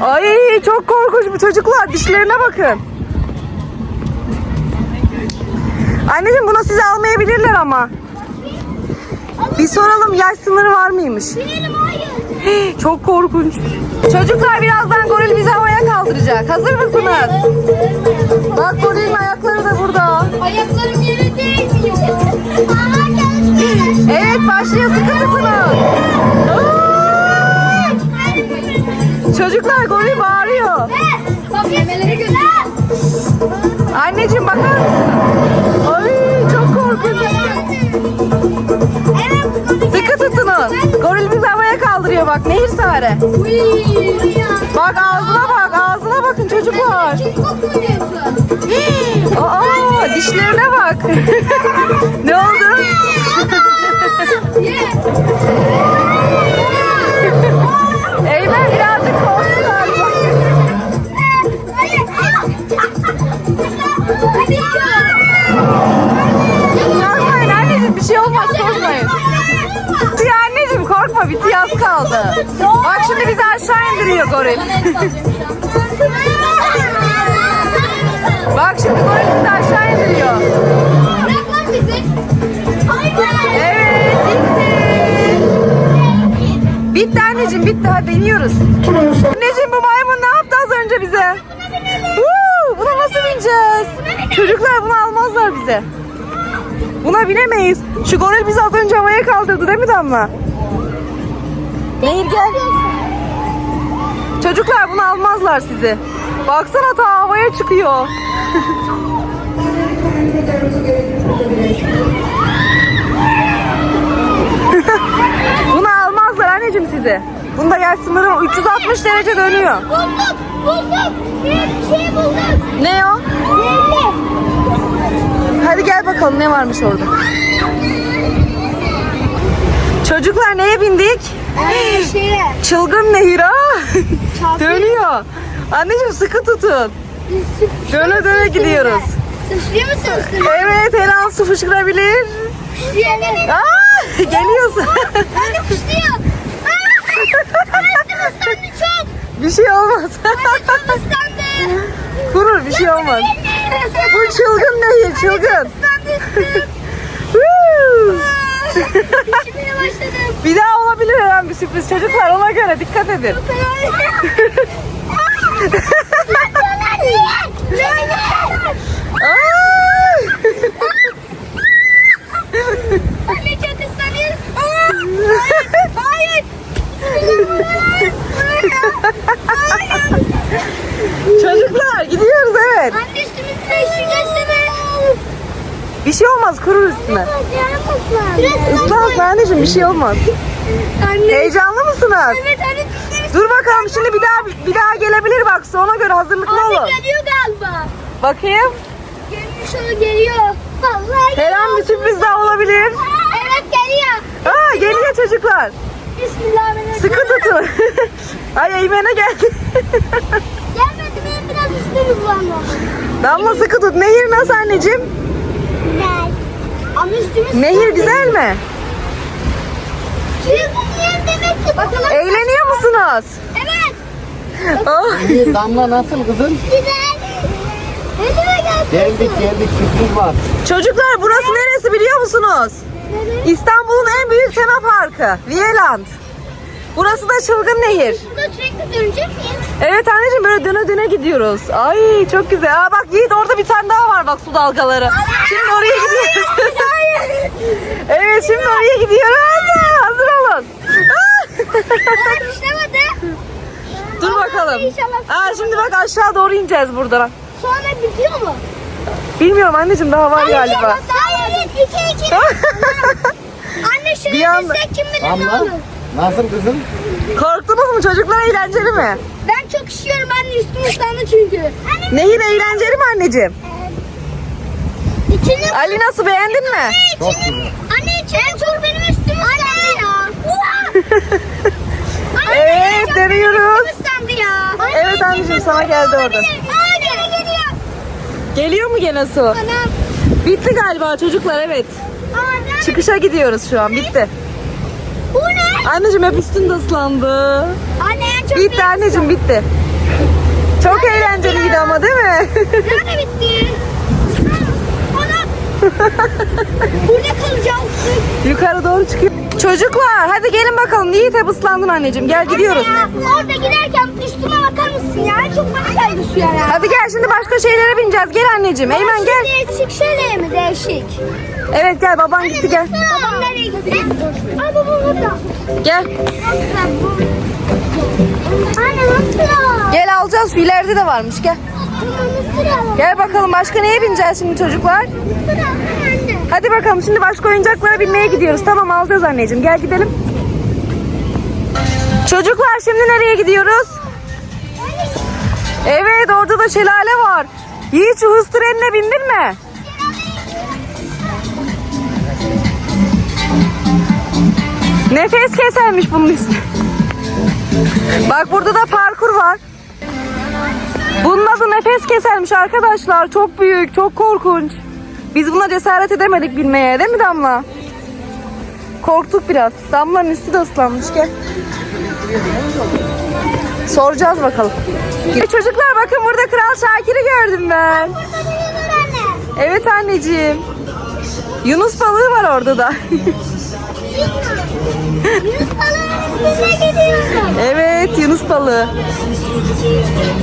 Ay çok korkunç bu çocuklar. Dişlerine bakın. Anneciğim bunu size almayabilirler ama. Bir soralım yaş sınırı var mıymış? Çok korkunç. Çocuklar birazdan goril bizi havaya kaldıracak. Hazır mısınız? Bak gorilin ayakları da burada. Ayaklarım yere değmiyor. Evet başlıyor sıkı tutunun. Çocuklar goril bağırıyor. Bak. Anneciğim bakar mısın? Ay çok korkunç. Sıkı tutunun. Goril bizi havaya kaldırıyor bak nehir sare. Bak ağzına bak ağzına bakın çocuklar. Aa dişlerine bak. ne oldu? Goril. Bak şimdi goril bizi aşağı indiriyor. Evet bitti. Bitti anneciğim bitti hadi iniyoruz. Anneciğim bu maymun ne yaptı az önce bize? Woo, buna nasıl bineceğiz? Çocuklar bunu almazlar bize. Buna binemeyiz. Şu goril bizi az önce havaya kaldırdı değil mi Damla? Nehir gel. Çocuklar bunu almazlar sizi. Baksana ta havaya çıkıyor. Bunu almazlar anneciğim sizi. Bunda yaş sınırı 360 derece dönüyor. Bulduk, bulduk. Bir şey bulduk. Ne o? Belli. Hadi gel bakalım ne varmış orada. Çocuklar neye bindik? Şeye. Çılgın nehir ha. Dönüyor. Anneciğim sıkı tutun. Döne döne gidiyoruz. Sıçrıyor musun? Evet her an su fışkırabilir. Aa, geliyorsun. Anne kuşluyor. Anne ıslandı çok. bir şey olmaz. Islandı. Kurur bir şey olmaz. Bu çılgın nehir çılgın. Bir daha olabilir her an bir sürpriz çocuklar ona göre dikkat edin. Aa! Anne çok ıslanıyor. Hayır. Çocuklar gidiyoruz evet. Anne üstümüzde geçsene. Bir şey olmaz kurur üstüne. Islansın anneciğim bir şey olmaz. Anne. Heyecanlı mısınız? Evet anne Dur bakalım şimdi bir daha bir daha gelebilir bak ona göre hazırlıklı Anne olun. geliyor galiba. Bakayım. Gelmiş o geliyor. Vallahi Her an bir sürpriz daha olabilir. Evet geliyor. Aa geliyor çocuklar. Bismillahirrahmanirrahim. Sıkı tutun. Ay Eymen'e geldi. Gelmedi benim biraz üstüm ıslandı. Damla sıkı tut. Nehir nasıl anneciğim? Ama üstümüz Nehir güzel mi? Çılgın demek ki. Bakalım. Eğleniyor musunuz? Evet. Oh. Damla nasıl kızım? Güzel. Elime gelsin. Geldik geldik sürpriz var. Çocuklar burası neresi biliyor musunuz? İstanbul'un en büyük tema parkı. Viyeland. Burası da Çılgın Nehir. Burada sürekli dönecek miyiz? Evet anneciğim böyle döne döne gidiyoruz. Ay çok güzel. Aa bak Yiğit orada bir tane daha var bak su dalgaları. Şimdi oraya gidiyoruz. Evet şimdi oraya gidiyoruz. Hazır olun. Dur bakalım. Aa şimdi bak aşağı doğru ineceğiz buradan. Sonra bitiyor mu? Bilmiyorum anneciğim daha var galiba. Hayır. İki iki. Anne Bir şunu anda- bilsek kim bilir ne Damla olur. nasıl kızım? Korktunuz mu çocuklar eğlenceli mi? Ben çok üşüyorum anne üstüm ıslandı çünkü. Anne Nehir eğlenceli mi anneciğim? İçini Ali nasıl beğendin mi? Çok güzel. Anne içini çok benim üstüm ıslandı ya. Anne, Evet çok dönüyoruz. ya. Evet anneciğim sana geldi orada. Anne geliyor. Geliyor mu gene su? Anam. Bitti galiba çocuklar evet. Anne. Çıkışa gidiyoruz şu an bitti. Bu ne? Anneciğim hep üstün de ıslandı. Anne en çok Bitti anneciğim bitti. Çok eğlenceliydi ama değil mi? Nerede bitti? Burada kalacağız. Yukarı doğru çıkıyor. Çocuklar hadi gelin bakalım. Yiğit hep ıslandın anneciğim. Gel gidiyoruz. Anne ya, orada giderken üstüme bakar mısın ya? Çok bana geldi suya ya. Hadi gel şimdi başka şeylere bineceğiz. Gel anneciğim. Eymen gel. Değişik şeyler mi değişik? Evet gel baban gitti gel. Babam nereye gitti? Ay babam burada. Gel. Anne nasıl? Gel alacağız. Şu ileride de varmış gel. Gel bakalım başka neye bineceğiz şimdi çocuklar? Hadi bakalım şimdi başka oyuncaklara binmeye gidiyoruz. Tamam alacağız anneciğim. Gel gidelim. Çocuklar şimdi nereye gidiyoruz? Evet orada da şelale var. Yiğit şu hız trenine bindin mi? Nefes kesermiş bunun üstü. Bak burada da parkur var. Bunun adı nefes kesermiş arkadaşlar. Çok büyük, çok korkunç. Biz buna cesaret edemedik binmeye değil mi Damla? Korktuk biraz. Damla'nın üstü de ıslanmış gel. Soracağız bakalım. Çocuklar bakın burada Kral Şakir'i gördüm ben. Evet anneciğim. Yunus balığı var orada da. Yunus balığının evet Yunus balığı.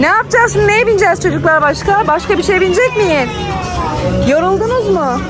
Ne yapacağız şimdi neye bineceğiz çocuklar başka? Başka bir şey binecek miyiz? Yoruldunuz mu?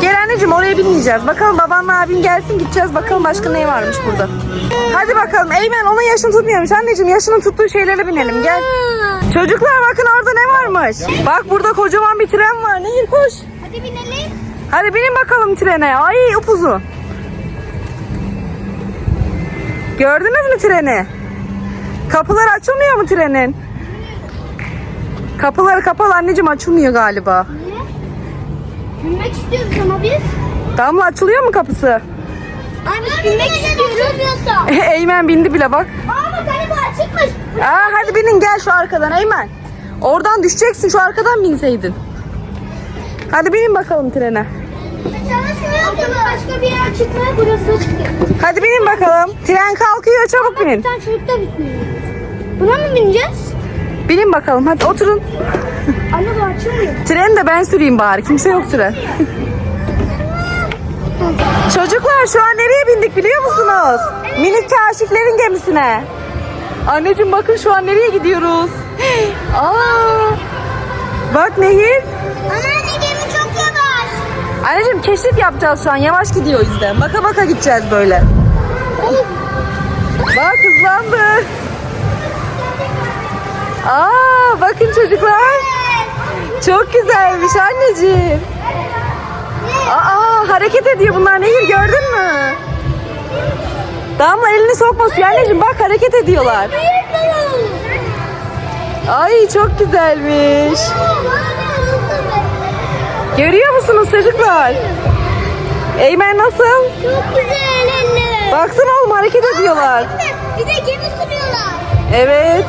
Gel anneciğim oraya binmeyeceğiz. Bakalım babanla abin gelsin gideceğiz. Bakalım başka ne varmış burada. Hadi bakalım. Eymen onun yaşını tutmuyormuş. Anneciğim yaşının tuttuğu şeylere binelim. Gel. Çocuklar bakın orada ne varmış. Bak burada kocaman bir tren var. Nehir koş. Hadi binelim. Hadi binin bakalım trene. Ay upuzun. Gördünüz mü treni? Kapılar açılmıyor mu trenin? Kapıları kapalı anneciğim açılmıyor galiba. Niye? Binmek istiyoruz ama biz. Damla açılıyor mu kapısı? Ay biz binmek istiyoruz. Eymen bindi bile bak. Aa bak hani bu açıkmış. Aa, hadi binin gel şu arkadan Eymen. Oradan düşeceksin şu arkadan binseydin. Hadi binin bakalım trene. Çalışmıyor Başka bir yer çıkmaya burası çıkıyor. Hadi binin bakalım. Tren kalkıyor çabuk binin. tane çocuk da bitmiyor. Buna mı bineceğiz? Binin bakalım hadi oturun. Anne bu açılmıyor. Treni de ben süreyim bari. Kimse yok süren. Çocuklar şu an nereye bindik biliyor musunuz? Minik kaşiflerin gemisine. Anneciğim bakın şu an nereye gidiyoruz? Aa! Bak Nehir. Ama anne gemi. Anneciğim keşif yapacağız şu an. Yavaş gidiyor o yüzden. Baka baka gideceğiz böyle. Bak hızlandı. Aa bakın çocuklar. Çok güzelmiş anneciğim. Aa hareket ediyor bunlar Nehir gördün mü? Damla elini sokma suya anneciğim bak hareket ediyorlar. Ay çok güzelmiş. Görüyor musunuz çocuklar? Eymen nasıl? Çok güzel anne. Baksana oğlum hareket ediyorlar. Bir de gemi sürüyorlar. Evet.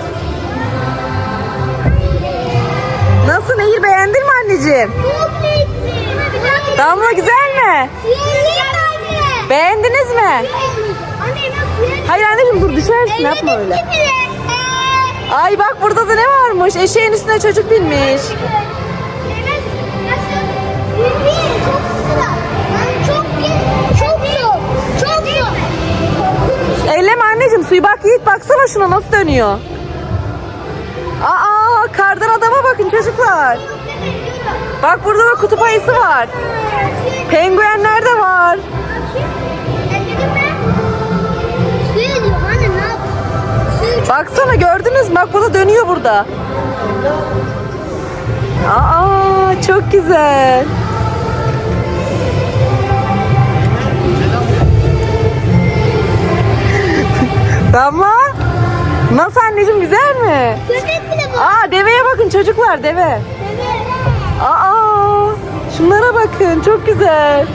Nasıl Nehir beğendin mi anneciğim? Çok lezzetli. Damla güzel mi? Anne. Beğendiniz mi? Anne? Hayır anneciğim dur düşersin yapma öyle. Ay bak burada da ne varmış? Eşeğin üstüne çocuk binmiş. Elleme anneciğim suyu bak Yiğit baksana şuna nasıl dönüyor. Aa kardan adama bakın çocuklar. Bak burada da kutup ayısı var. Penguenler de var. Baksana gördünüz mü? Bak burada dönüyor burada. Aa çok güzel. Damla. Nasıl anneciğim güzel mi? Aa deveye bakın çocuklar deve. Aa şunlara bakın çok güzel.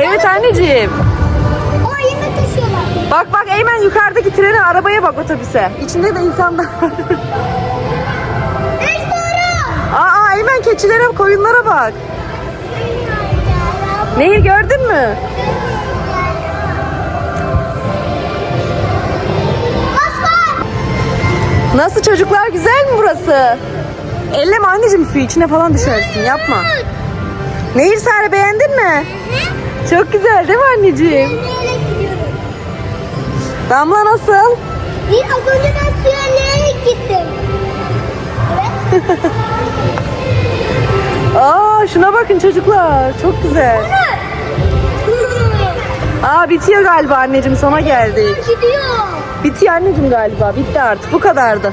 Evet anneciğim. Bak bak Eymen yukarıdaki trene arabaya bak otobüse. İçinde de insanlar. Aa Eymen keçilere koyunlara bak. Nehir gördün mü? Nasıl çocuklar güzel mi burası? Elleme anneciğim suyu içine falan düşersin yapma. Nehir Sare beğendin mi? Çok güzel değil mi anneciğim? Damla nasıl? Bir az önce ben suya yürüyerek gittim. Evet. Aa şuna bakın çocuklar çok güzel. Aa bitiyor galiba anneciğim sona geldik. Gidiyor. Bitiyor anneciğim galiba bitti artık bu kadardı.